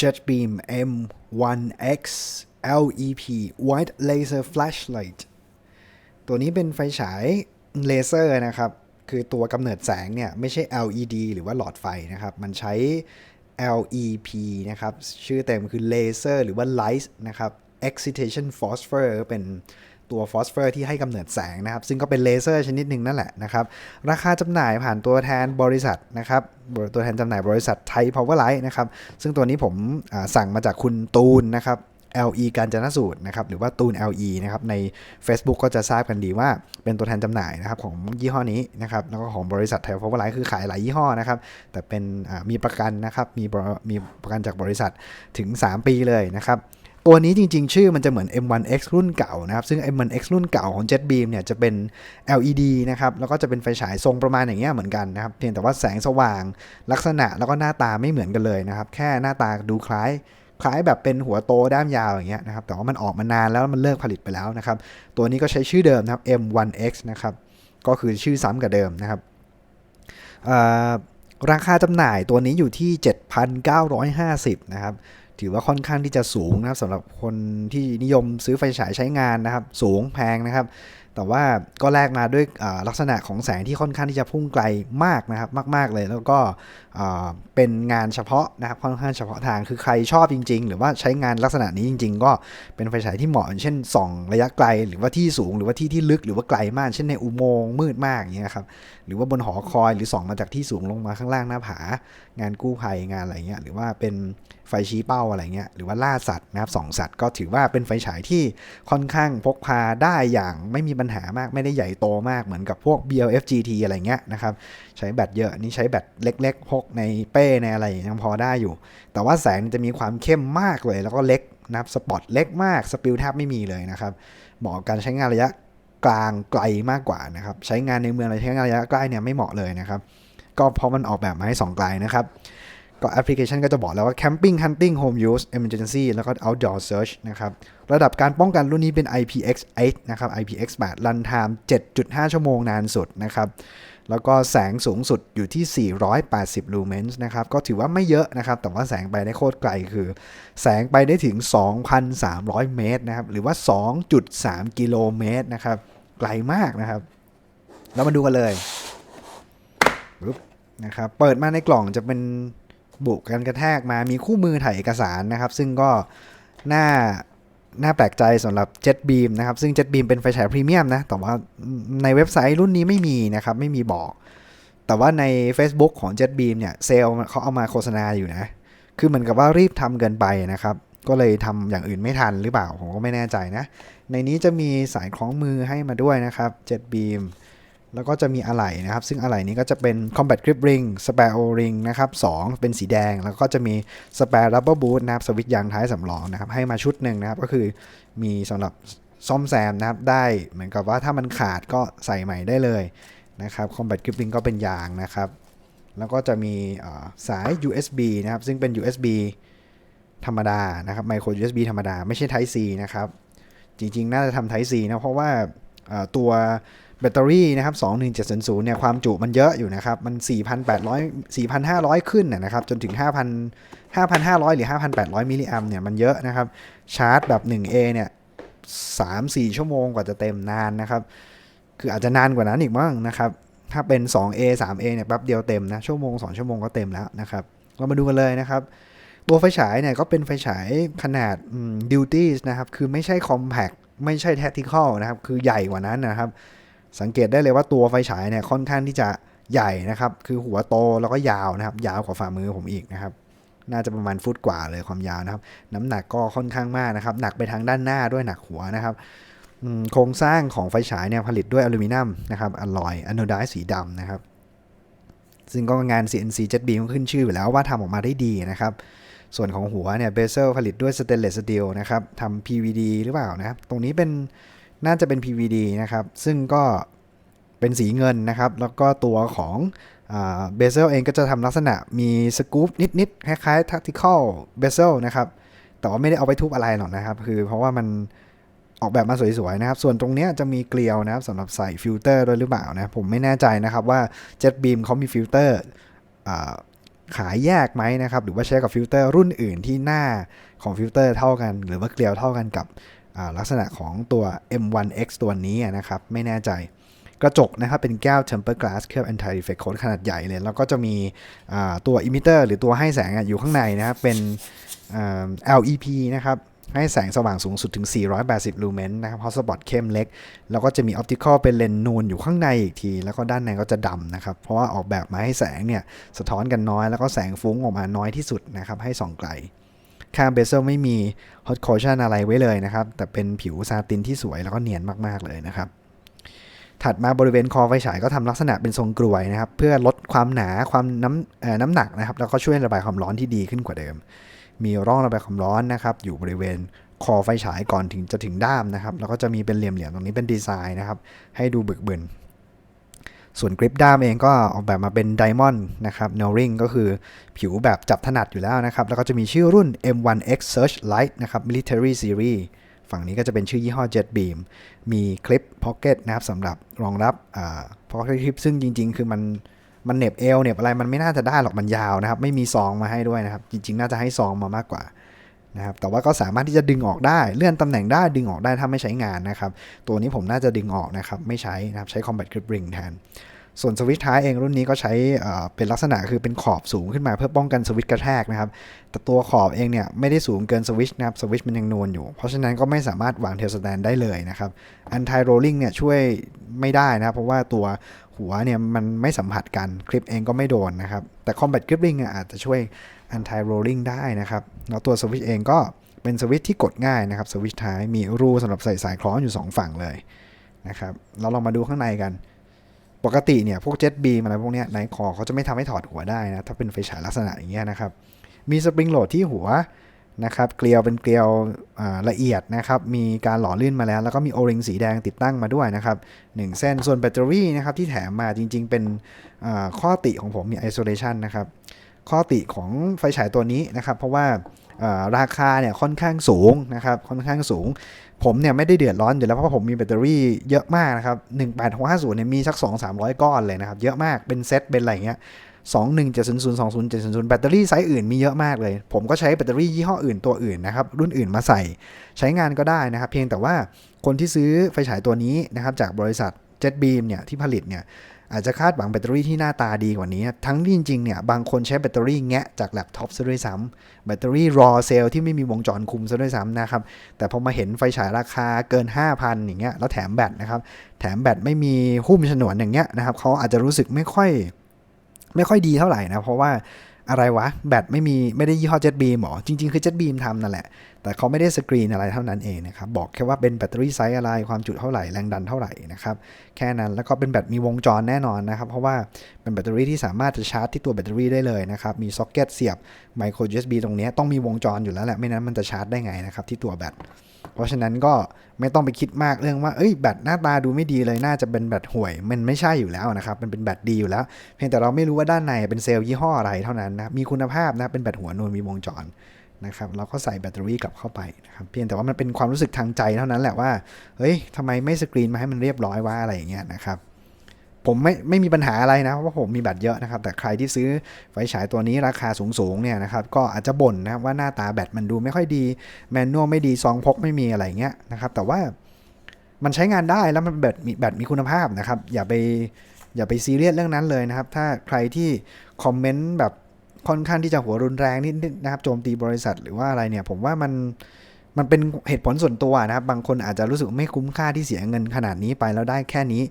JetBeam M1X LEP White Laser Flashlight ตัวนี้เป็นไฟฉายเลเซอร์นะครับ คือตัวกำเนิดแสงเนี่ย ไม่ใช่ LED หรือว่าหลอดไฟนะครับ มันใช้ LEP นะครับ ชื่อเต็มคือ Laser หรือว่า Light นะครับ Excitation Phosphor เป็น ตัวฟอสเฟอร์ที่ให้กำเนิดแสงนะครับ ซึ่งก็เป็นเลเซอร์ชนิดหนึ่งนั่นแหละนะครับ ราคาจำหน่ายผ่านตัวแทนบริษัทนะครับ ตัวแทนจำหน่ายบริษัทไทยพาวเวอร์ไลท์นะครับ ซึ่งตัวนี้ผมสั่งมาจากคุณตูนนะครับ LE การจนสูตรนะครับหรือว่าตูน LE นะครับใน Facebook ก็จะทราบกันดีว่าเป็นตัวแทนจำหน่ายนะครับของยี่ห้อนี้นะครับแล้วก็ของบริษัทไทยพาวเวอร์ไลท์คือขายหลายยี่ห้อนะครับแต่เป็นมีประกันนะครับมีมีประกันจากบริษัทถึง 3 ปีเลยนะครับ ตัวนี้จริง ๆ ชื่อมันจะเหมือน M1X รุ่นเก่านะครับ ซึ่ง M1X รุ่นเก่าของ JetBeam เนี่ยจะเป็น LED นะครับ แล้วก็จะเป็นไฟฉายทรงประมาณอย่างเงี้ยเหมือนกันนะครับ เพียงแต่ว่าแสงสว่าง ลักษณะแล้วก็หน้าตาไม่เหมือนกันเลยนะครับ แค่หน้าตาดูคล้ายคล้ายแบบเป็นหัวโตด้ามยาวอย่างเงี้ยนะครับ แต่ว่ามันออกมานานแล้วมันเลิกผลิตไปแล้วนะครับ ตัวนี้ก็ใช้ชื่อเดิมนะครับ M1X นะครับ ก็คือชื่อซ้ำกับเดิมนะครับราคาจำหน่ายตัวนี้อยู่ที่ 7,950 นะครับ ถือว่าค่อนข้างที่จะสูงนะครับสำหรับคนที่นิยมซื้อไฟฉายใช้งานนะครับ สูงแพงนะครับ แต่ว่าก็แลกมาด้วยลักษณะของแสงที่ค่อนข้างที่จะพุ่งไกลมากนะครับ มาก ๆ เลย แล้วก็เป็นงานเฉพาะนะครับค่อนข้างเฉพาะทางคือใครชอบจริง ๆ หรือว่าใช้งานลักษณะนี้จริง ๆ ก็เป็นไฟฉายที่เหมาะเช่นส่องระยะไกล หรือว่าที่สูงหรือว่าที่ที่ลึกหรือว่าไกลมาก เช่นในอุโมงค์มืดมากอย่างเงี้ยครับหรือว่าบนหอคอยหรือส่องมาจากที่สูงลงมาข้างล่างหน้าผา งานกู้ภัยงานอะไรเงี้ยหรือว่าเป็นไฟชี้เป้าอะไรเงี้ยหรือว่าล่าสัตว์นะครับส่องสัตว์ก็ถือว่าเป็นไฟฉายที่ค่อนข้างพกพาได้อย่างไม่มีปัญปัญหามากไม่ได้ใหญ่โตมากเหมือนกับพวก BLF GT อะไรเงี้ยนะครับ ใช้แบตเยอะนี่ใช้แบตเล็กๆพกในเป้ในอะไรยังพอได้อยู่ แต่ว่าแสงจะมีความเข้มมากเลย แล้วก็เล็กนะครับสปอตเล็กมากสปิลแทบไม่มีเลยนะครับเหมาะกับการใช้งานระยะกลางไกลมากกว่านะครับใช้งานในเมืองอะไรใช้งานระยะใกล้เนี่ยไม่เหมาะเลยนะครับก็เพราะมันออกแบบมาให้2ไกลนะครับ ก็แอปพลิเคชันก็จะบอกแล้วว่า camping hunting home use emergency แล้วก็ outdoor search นะครับ ระดับการป้องกันรุ่นนี้เป็น IPX8 นะครับ IPX8 รันไทม์7.5 ชั่วโมงนานสุดนะครับ แล้วก็แสงสูงสุดอยู่ที่ 480 ลูเมนส์นะครับ ก็ถือว่าไม่เยอะนะครับ แต่ว่าแสงไปได้โคตรไกลคือ แสงไปได้ถึง 2,300 เมตรนะครับ หรือว่า 2.3 กิโลเมตรนะครับ ไกลมากนะครับ แล้วมาดูกันเลยนะครับ เปิดมาในกล่องจะเป็น บุกกันกระแทกมามีคู่มือถ่ายเอกสารนะครับ ซึ่งก็น่าน่าแปลกใจสำหรับ JetBeam นะครับ ซึ่ง JetBeam เป็นไฟฉายพรีเมียมนะ แต่ว่าในเว็บไซต์รุ่นนี้ไม่มีนะครับ ไม่มีบอก แต่ว่าใน Facebook ของ JetBeam เนี่ยเซลเขาเอามาโฆษณาอยู่นะ คือเหมือนกับว่ารีบทำเกินไปนะครับ ก็เลยทำอย่างอื่นไม่ทันหรือเปล่า ผมก็ไม่แน่ใจนะ ในนี้จะมีสายคล้องมือให้มาด้วยนะครับ JetBeam แล้วก็จะมีอะไหล่นะครับ ซึ่งอะไหล่นี้ก็จะเป็น Combat Grip Ring Spare O-Ring นะครับ2เป็นสีแดง แล้วก็จะมี Spare Rubber Boot นะครับสวิตยางท้ายสำรองนะครับ ให้มาชุดหนึ่งนะครับ ก็คือมีสำหรับซ่อมแซมนะครับ ได้เหมือนกับว่าถ้ามันขาดก็ใส่ใหม่ได้เลยนะครับ Combat Grip Ring ก็เป็นยางนะครับ แล้วก็จะมีสาย USB นะครับ ซึ่งเป็น USB ธรรมดานะครับ Micro USB ธรรมดา ไม่ใช่ Type C นะครับ จริงๆ น่าจะทำ Type C นะ เพราะว่าตัว แบตเตอรี่นะครับ21700เนี่ยความจุมันเยอะอยู่นะครับ มัน 4,800 4,500 ขึ้นนะนะครับ จนถึง 5,000 5,500 หรือ 5,800 มิลลิแอมเนี่ยมันเยอะนะครับ ชาร์จแบบ 1A เนี่ย 3-4 ชั่วโมงกว่าจะเต็มนานนะครับ คืออาจจะนานกว่านั้นอีกมั้งนะครับ ถ้าเป็น 2A 3A เนี่ยแป๊บเดียวเต็มนะ ชั่วโมง 2 ชั่วโมงก็เต็มแล้วนะครับ เรามาดูกันเลยนะครับตัวไฟฉายเนี่ยก็เป็นไฟฉายขนาดดิวตี้นะครับ คือไม่ใช่ compact ไม่ใช่ tactical นะครับ คือใหญ่กว่านั้นนะครับ สังเกตได้เลยว่าตัวไฟฉายเนี่ยค่อนข้างที่จะใหญ่นะครับ คือหัวโตแล้วก็ยาวนะครับ ยาวกว่าฝ่ามือผมอีกนะครับ น่าจะประมาณฟุตกว่าเลยความยาวนะครับ น้ำหนักก็ค่อนข้างมากนะครับ หนักไปทางด้านหน้าด้วยหนักหัวนะครับโครงสร้างของไฟฉายเนี่ยผลิตด้วยอลูมิเนียมนะครับอลลอยอะโนไดสีดำนะครับ ซึ่งก็งาน CNC JetBeam ก็ขึ้นชื่ออยู่แล้วว่าทำออกมาได้ดีนะครับ ส่วนของหัวเนี่ยเบเซลผลิตด้วยสเตนเลสสตีลนะครับทำ PVD หรือเปล่านะครับ ตรงนี้เป็น น่าจะเป็น PVD นะครับ ซึ่งก็เป็นสีเงินนะครับ แล้วก็ตัวของเบเซลเองก็จะทำลักษณะมีสกู๊ปนิดๆ คล้ายๆ tactical bezel นะครับ แต่ว่าไม่ได้เอาไปทุบอะไรหรอกนะครับ คือเพราะว่ามันออกแบบมาสวยๆนะครับ ส่วนตรงเนี้ยจะมีเกลียวนะครับสำหรับใส่ฟิลเตอร์ด้วยหรือเปล่านะ ผมไม่แน่ใจนะครับว่า JetBeam เขามีฟิลเตอร์ขายแยกไหมนะครับ หรือว่าใช้กับฟิลเตอร์รุ่นอื่นที่หน้าของฟิลเตอร์เท่ากัน หรือว่าเกลียวเท่ากันกับ ลักษณะของตัว M1X ตัวนี้นะครับ ไม่แน่ใจกระจกนะครับเป็นแก้ว tempered glass เคลือบ anti reflect coat ขนาดใหญ่เลย แล้วก็จะมีตัว emitter หรือตัวให้แสงอยู่ข้างในนะครับ เป็น LEP นะครับ ให้แสงสว่างสูงสุดถึง 480 ลูเมนนะครับ hotspot เข้มเล็ก แล้วก็จะมี optical เป็นเลนส์นูนอยู่ข้างในอีกที แล้วก็ด้านในก็จะดำนะครับ เพราะว่าออกแบบมาให้แสงเนี่ย สะท้อนกันน้อย แล้วก็แสงฟุ้งออกมาน้อยที่สุดนะครับ ให้ส่องไกล ข้างเบเซลไม่มี hot cushion อะไรไว้เลยนะครับ แต่เป็นผิวซาตินที่สวยแล้วก็เนียนมากๆเลยนะครับ ถัดมาบริเวณคอไฟฉายก็ทำลักษณะเป็นทรงกลวยนะครับ เพื่อลดความหนาความน้ำน้ำหนักนะครับ แล้วก็ช่วยระบายความร้อนที่ดีขึ้นกว่าเดิม มีร่องระบายความร้อนนะครับ อยู่บริเวณคอไฟฉายก่อนถึงจะถึงด้ามนะครับ แล้วก็จะมีเป็นเหลี่ยมๆตรงนี้เป็นดีไซน์นะครับ ให้ดูบึกบึน ส่วนกริปด้ามเองก็ออกแบบมาเป็นไดมอนด์นะครับ n น r i n g ก็คือผิวแบบจับถนัดอยู่แล้วนะครับ แล้วก็จะมีชื่อรุ่น M1X Searchlight นะครับ Military Series ฝั่งนี้ก็จะเป็นชื่อยี่ห้อ Jet Beam มีคลิป Pocket นะครับสำหรับรองรับอ่า Pocket Clip ซึ่งจริง ๆ คือมันมันเน็บเอวเน็บอะไรมันไม่น่าจะได้หรอกมันยาวนะครับ ไม่มีซองมาให้ด้วยนะครับ จริง ๆ น่าจะให้ซองมามากกว่า นะครับแต่ว่าก็สามารถที่จะดึงออกได้ เลื่อนตำแหน่งได้ดึงออกได้ถ้าไม่ใช้งานนะครับ ตัวนี้ผมน่าจะดึงออกนะครับ ไม่ใช้นะครับใช้ Combat Grip Ring แทน ส่วนสวิตช์ท้ายเองรุ่นนี้ก็ใช้เป็นลักษณะคือเป็นขอบสูงขึ้นมาเพื่อป้องกันสวิตช์กระแทกนะครับ แต่ตัวขอบเองเนี่ยไม่ได้สูงเกินสวิตช์นะครับสวิตช์มันยังนูนอยู่ เพราะฉะนั้นก็ไม่สามารถวางเทลสแตนได้เลยนะครับอันไทโรลลิงเนี่ยช่วยไม่ได้นะครับเพราะว่าตัวหัวเนี่ยมันไม่สัมผัสกันคลิปเองก็ไม่โดนนะครับแต่ Combat Grip Ring อาจจะช่วย anti rolling ได้นะครับแล้วตัวสวิตช์เองก็เป็นสวิตช์ที่กดง่ายนะครับสวิตช์ท้ายมีรูสำหรับใส่สายคล้องอยู่ 2 ฝั่งเลยนะครับเราลองมาดูข้างในกัน ปกติเนี่ยพวกเจ็ตบีมอะไรพวกนี้ในคอเขาจะไม่ทำให้ถอดหัวได้นะถ้าเป็นไฟฉายลักษณะอย่างเงี้ยนะครับมีสปริงโหลดที่หัวนะครับเกลียวเป็นเกลียวละเอียดนะครับมีการหล่อลื่นมาแล้ว แล้วก็มีโอริงสีแดงติดตั้งมาด้วยนะครับ1เส้นส่วนแบตเตอรี่นะครับที่แถมมาจริงๆ เป็นข้อติของผมมี isolation นะครับ ข้อติของไฟฉายตัวนี้นะครับ เพราะว่าราคาเนี่ยค่อนข้างสูงนะครับค่อนข้างสูง ผมเนี่ยไม่ได้เดือดร้อนอยู่แล้วเพราะผมมีแบตเตอรี่เยอะมากนะครับ18650เนี่ยมีสัก 2 300 ก้อนเลยนะครับ เยอะมากเป็นเซตเป็นอะไรเงี้ย21700 2070แบตเตอรี่ไซส์อื่นมีเยอะมากเลย ผมก็ใช้แบตเตอรี่ยี่ห้ออื่นตัวอื่นนะครับ รุ่นอื่นมาใส่ใช้งานก็ได้นะครับ เพียงแต่ว่าคนที่ซื้อไฟฉายตัวนี้นะครับจากบริษัท JetBeam เนี่ยที่ผลิตเนี่ย อาจจะคาดหวังแบตเตอรี่ที่หน้าตาดีกว่านี้ ทั้งที่จริงๆเนี่ยบางคนใช้แบตเตอรี่แงะจากแล็ปท็อปซะด้วยซ้ำแบตเตอรี่รอเซลที่ไม่มีวงจรคุมซะด้วยซ้ำนะครับ แต่พอมาเห็นไฟฉายราคาเกิน 5,000 อย่างเงี้ยแล้วแถมแบตนะครับ แถมแบตไม่มีหุ้มฉนวนอย่างเงี้ยนะครับเขาอาจจะรู้สึกไม่ค่อยไม่ค่อยดีเท่าไหร่นะเพราะว่าอะไรวะ แบตไม่มีไม่ได้ยี่ห้อเจ็ตบีมหรอ จริง ๆ คือเจ็ตบีมทำนั่นแหละ แต่เขาไม่ได้สกรีนอะไรเท่านั้นเองนะครับ บอกแค่ว่าเป็นแบตเตอรี่ไซส์อะไร ความจุเท่าไหร่ แรงดันเท่าไหร่นะครับ แค่นั้น แล้วก็เป็นแบตมีวงจรแน่นอนนะครับ เพราะว่าเป็นแบตเตอรี่ที่สามารถจะชาร์จที่ตัวแบตเตอรี่ได้เลยนะครับ มีซ็อกเก็ตเสียบไมโคร USB ตรงนี้ต้องมีวงจรอยู่แล้วแหละ ไม่นั้นมันจะชาร์จได้ไงนะครับที่ตัวแบต เพราะฉะนั้นก็ไม่ต้องไปคิดมากเรื่องว่า เอ้ย แบตหน้าตาดูไม่ดีเลย น่าจะเป็นแบตห่วย มันไม่ใช่อยู่แล้วนะครับ มันเป็นแบตดีอยู่แล้ว เพียงแต่เราไม่รู้ว่าด้านในเป็นเซลล์ยี่ห้ออะไรเท่านั้นนะ มีคุณภาพนะ เป็นแบตหัวนวลมีวงจร นะครับเราก็ใส่แบตเตอรี่กลับเข้าไปนะครับเพียงแต่ว่ามันเป็นความรู้สึกทางใจเท่านั้นแหละว่าเฮ้ยทำไมไม่สกรีนมาให้มันเรียบร้อยว่าอะไรอย่างเงี้ยนะครับผมไม่ไม่มีปัญหาอะไรนะเพราะผมมีแบตเยอะนะครับ แต่ใครที่ซื้อไฟฉายตัวนี้ราคาสูงๆเนี่ยนะครับก็อาจจะบ่นนะว่าหน้าตาแบตมันดูไม่ค่อยดีแมนนวลไม่ดีซองพกไม่มีอะไรเงี้ยนะครับแต่ว่ามันใช้งานได้แล้วมันแบตมีแบตมีคุณภาพนะครับ อย่าไปอย่าไปซีเรียสเรื่องนั้นเลยนะครับ ถ้าใครที่คอมเมนต์แบบ ค่อนข้างที่จะหัวรุนแรงนิดนะครับโจมตีบริษัทหรือว่าอะไรเนี่ย ผมว่ามันมันเป็นเหตุผลส่วนตัวนะครับ บางคนอาจจะรู้สึกไม่คุ้มค่าที่เสียเงินขนาดนี้ไปแล้วได้แค่นี้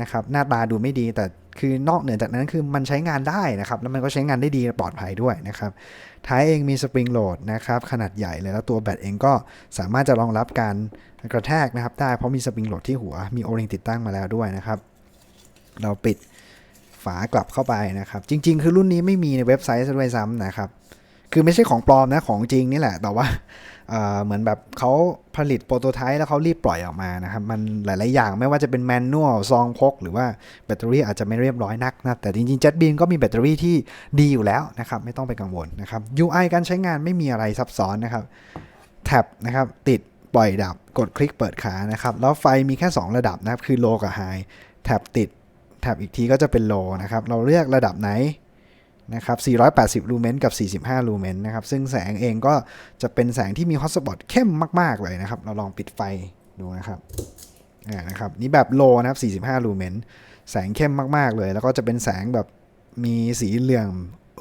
นะครับ หน้าตาดูไม่ดี แต่คือนอกเหนือจากนั้นคือมันใช้งานได้นะครับ แล้วมันก็ใช้งานได้ดีปลอดภัยด้วยนะครับ ท้ายเองมีสปริงโหลดนะครับ ขนาดใหญ่เลยแล้วตัวแบตเองก็สามารถจะรองรับการกระแทกนะครับ ได้เพราะมีสปริงโหลดที่หัวมีโอริงติดตั้งมาแล้วด้วยนะครับ เราปิด ฝากลับเข้าไปนะครับ จริง ๆ คือรุ่นนี้ไม่มีในเว็บไซต์ซะด้วยซ้ำนะครับ คือไม่ใช่ของปลอมนะของจริงนี่แหละ แต่ว่าเหมือนแบบเขาผลิตโปรโตไทป์แล้วเขารีบปล่อยออกมานะครับ มันหลาย ๆ อย่างไม่ว่าจะเป็นแมนนวลซองพก หรือว่าแบตเตอรี่อาจจะไม่เรียบร้อยนักนะแต่จริงๆ JetBeam ก็มีแบตเตอรี่ที่ดีอยู่แล้วนะครับ ไม่ต้องไปกังวลนะครับ UI การใช้งานไม่มีอะไรซับซ้อนนะครับแท็บนะครับติดปล่อยดับกดคลิกเปิดขานะครับ แล้วไฟมีแค่ 2 ระดับนะครับ คือ low กับ high แท็บติด แท็บอีกทีก็จะเป็น low นะครับ เราเลือกระดับไหนนะครับ 480 ลูเมนกับ 45 ลูเมนนะครับ ซึ่งแสงเองก็จะเป็นแสงที่มีฮอตสปอตเข้มมากๆเลยนะครับ เราลองปิดไฟดูนะครับอ่านะครับ นี่แบบโลนะครับ 45 ลูเมน แสงเข้มมากๆเลย แล้วก็จะเป็นแสงแบบมีสีเหลือง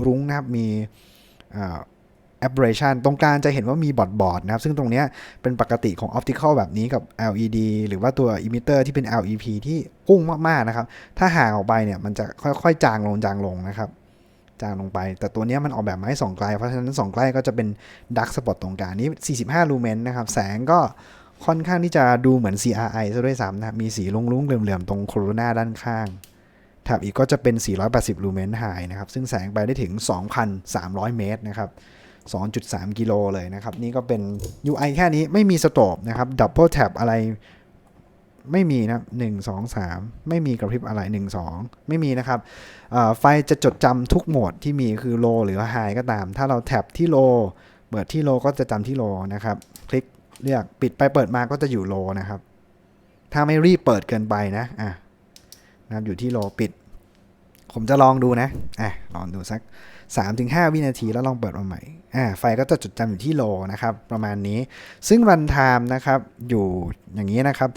รุ้งนะครับ มี aberration ตรงกลางจะเห็นว่ามีบอดบอดนะครับ ซึ่งตรงนี้เป็นปกติของ optical แบบนี้กับ LED หรือว่าตัว emitter ที่เป็น LEP ที่พุ่งมากๆนะครับ ถ้าห่างออกไปเนี่ยมันจะค่อยๆ จางลงจางลงนะครับ จางลงไป แต่ตัวนี้มันออกแบบมาให้ส่องไกล เพราะฉะนั้นส่องใกล้ก็จะเป็นดักสปอตตรงกลางนี้ 45 ลูเมนนะครับ แสงก็ค่อนข้างที่จะดูเหมือน CRI ซะด้วยซ้ำนะครับมีสีลุ้งๆเหลื่อมๆตรงโคโรนาด้านข้างแถบอีกก็จะเป็น 480 ลูเมนไฮนะครับ ซึ่งแสงไปได้ถึง 2,300 เมตรนะครับ 2.3 กิโลเลยนะครับ นี่ก็เป็น UI แค่นี้ไม่มีสโตปนะครับ Double Tap อะไรไม่มีนะครับ1 2 3ไม่มีกระพริบอะไร1 2ไม่มีนะครับไฟจะจดจำทุกโหมดที่มีคือ low หรือ high ก็ตาม ถ้าเราแท็บที่ low เปิดที่ low ก็จะจำที่ low นะครับ คลิกเลือกปิดไปเปิดมาก็จะอยู่ low นะครับ ถ้าไม่รีบเปิดเกินไปนะอะนะครับอยู่ที่ low ปิด ผมจะลองดูนะอะลองดูสัก 3-5 วินาทีแล้วลองเปิดมาใหม่อ่าไฟก็จะจดจำอยู่ที่โลนะครับประมาณนี้ ซึ่งรันไทม์นะครับอยู่อย่างนี้นะครับ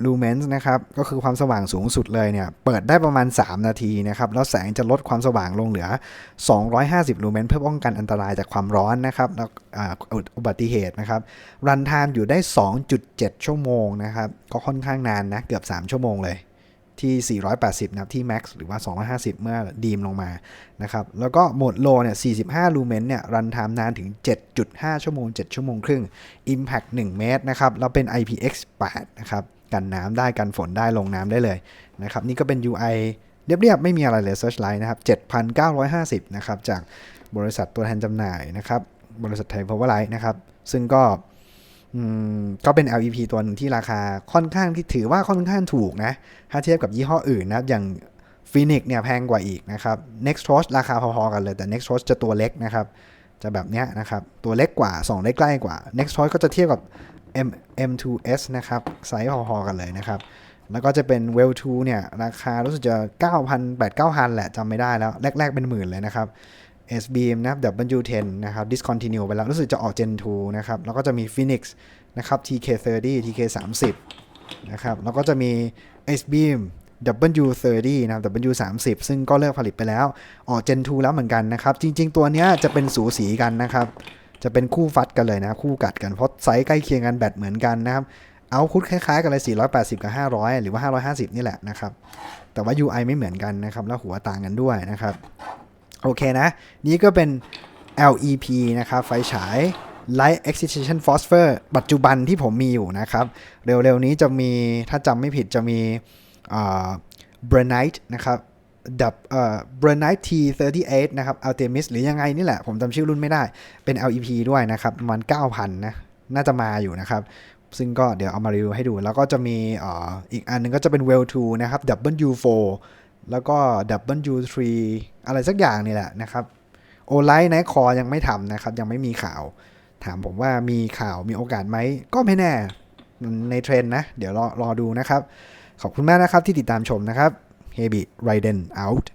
480 ลูเมนส์นะครับก็คือความสว่างสูงสุดเลยเนี่ยเปิดได้ประมาณ 3 นาทีนะครับแล้วแสงจะลดความสว่างลงเหลือ 250 ลูเมนส์เพื่อป้องกันอันตรายจากความร้อนนะครับแล้วอุบัติเหตุนะครับรันไทม์อยู่ได้ 2.7 ชั่วโมงนะครับก็ค่อนข้างนานนะเกือบ 3 ชั่วโมงเลย ที่ 480 นะครับ ที่ Max หรือว่า 250 เมื่อดีมลงมา นะครับ แล้วก็โหมดโลเนี่ย 45 ลูเมนเนี่ย รันไทม์นานถึง 7.5 ชั่วโมง 7 ชั่วโมงครึ่ง Impact 1 เมตรนะครับ แล้วเป็น IPX8 นะครับ กันน้ำได้ กันฝนได้ ลงน้ำได้เลย นะครับ นี่ก็เป็น UI เรียบๆ ไม่มีอะไรเลย Searchlight นะครับ 7,950 นะครับ จากบริษัทตัวแทนจำหน่ายนะครับ บริษัทไทย Powerlight นะครับ ซึ่งก็ ก็เป็น LEP ตัวหนึ่งที่ราคาค่อนข้างที่ถือว่าค่อนข้างถูกนะ ถ้าเทียบกับยี่ห้ออื่นนะ อย่าง Phoenix เนี่ยแพงกว่าอีกนะครับ Next Torch ราคาพอๆกันเลยแต่ Next Torch จะตัวเล็กนะครับ จะแบบเนี้ยนะครับ ตัวเล็กกว่า 2 ได้ใกล้กว่า Next Torch ก็จะเทียบกับ M M2S นะครับ ไซส์พอๆกันเลยนะครับ แล้วก็จะเป็น Well 2เนี่ย ราคารู้สึกจะ 9,000 8 9 0 0แหละจำไม่ได้แล้ว แรก ๆ เป็นหมื่นเลยนะครับ SBM นะครับ W10 นะครับ discontinue ไปแล้ว รู้สึกจะออก Gen 2 นะครับ แล้วก็จะมี Phoenix นะครับ TK30 TK30 นะครับ แล้วก็จะมี SBM W30 นะครับ W30 ซึ่งก็เลิกผลิตไปแล้ว ออก Gen 2 แล้วเหมือนกันนะครับ จริง ๆ ตัวเนี้ยจะเป็นสูสีกันนะครับ จะเป็นคู่ฟัดกันเลยนะ คู่กัดกัน เพราะไซส์ใกล้เคียงกันแบตเหมือนกันนะครับเอาพุทคล้ายๆกันเลย 480 กับ 500 หรือว่า 550 นี่แหละนะครับ แต่ว่า UI ไม่เหมือนกันนะครับ แล้วหัวต่างกันด้วยนะครับ โอเคนะ นี่ก็เป็น LEP นะครับ ไฟฉาย Light Excitation Phosphor ปัจจุบันที่ผมมีอยู่นะครับ เร็วๆนี้จะมีถ้าจำไม่ผิดจะมี b r a n i t e นะครับดับเอ่อ b r a n i t e T38 นะครับ Altemis หรือยังไงนี่แหละ ผมจำชื่อรุ่นไม่ได้ เป็น LEP ด้วยนะครับประมาณ9,000 นะ น่าจะมาอยู่นะครับ ซึ่งก็เดี๋ยวเอามารีวิวให้ดู แล้วก็จะมีอ่าอีกอันหนึงก็จะเป็น Well 2นะครับ W4 แล้วก็ W3 อะไรสักอย่างนี่แหละนะครับโอไลท์ไนคอยังไม่ทำนะครับ ยังไม่มีข่าว ถามผมว่ามีข่าวมีโอกาสไหม ก็ไม่แน่ในเทรนนะ เดี๋ยวรอรอดูนะครับ ขอบคุณมากนะครับที่ติดตามชมนะครับ h e b i Raiden out